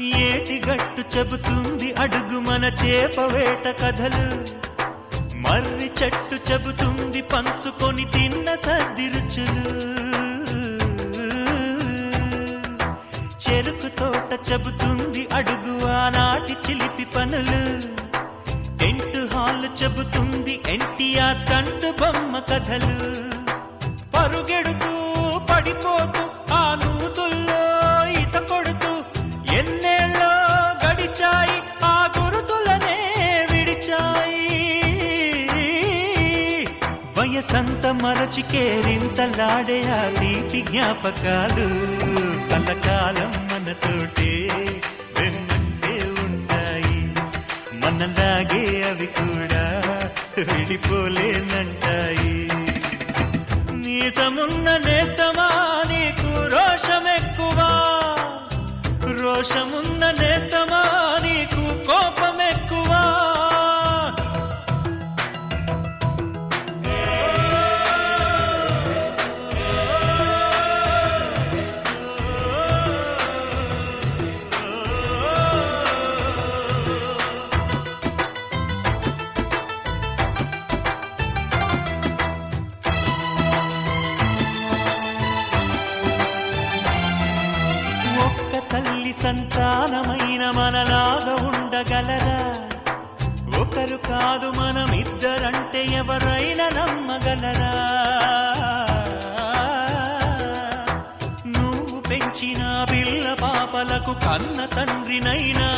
ఏటి గట్టు చెబుతుంది అడుగు మన చేపవేట కథలు. మర్రి చెట్టు చెబుతుంది పంచుకొని తిన్న సర్ది రుచులు. చెరుకు తోట చెబుతుంది అడుగు ఆనాటి చిలిపి పనులు. టెంట్ హాల్ చెబుతుంది ఎన్టీఆర్ స్టంట్ బొమ్మ కథలు. పరుగెడుతూ వయసంత మరచి కేరింతలాడే ఆ తీపి జ్ఞాపకాలు. కలకాలం మనతోటే వెన్నంటే ఉంటాయి. మనలాగే అవి కూడా విడిపోలేనంటాయి. నీసమున్న నేస్తమా నీకు రోషమెక్కువా? రోషమున్న నేస్తమా తల్లి సంతానమైన మనలాగా ఉండగలరా? ఒకరు కాదు మనం ఇద్దరంటే ఎవరైనా నమ్మగలరా? నువ్వు పెంచిన పిల్ల పాపలకు కన్న తండ్రినైనా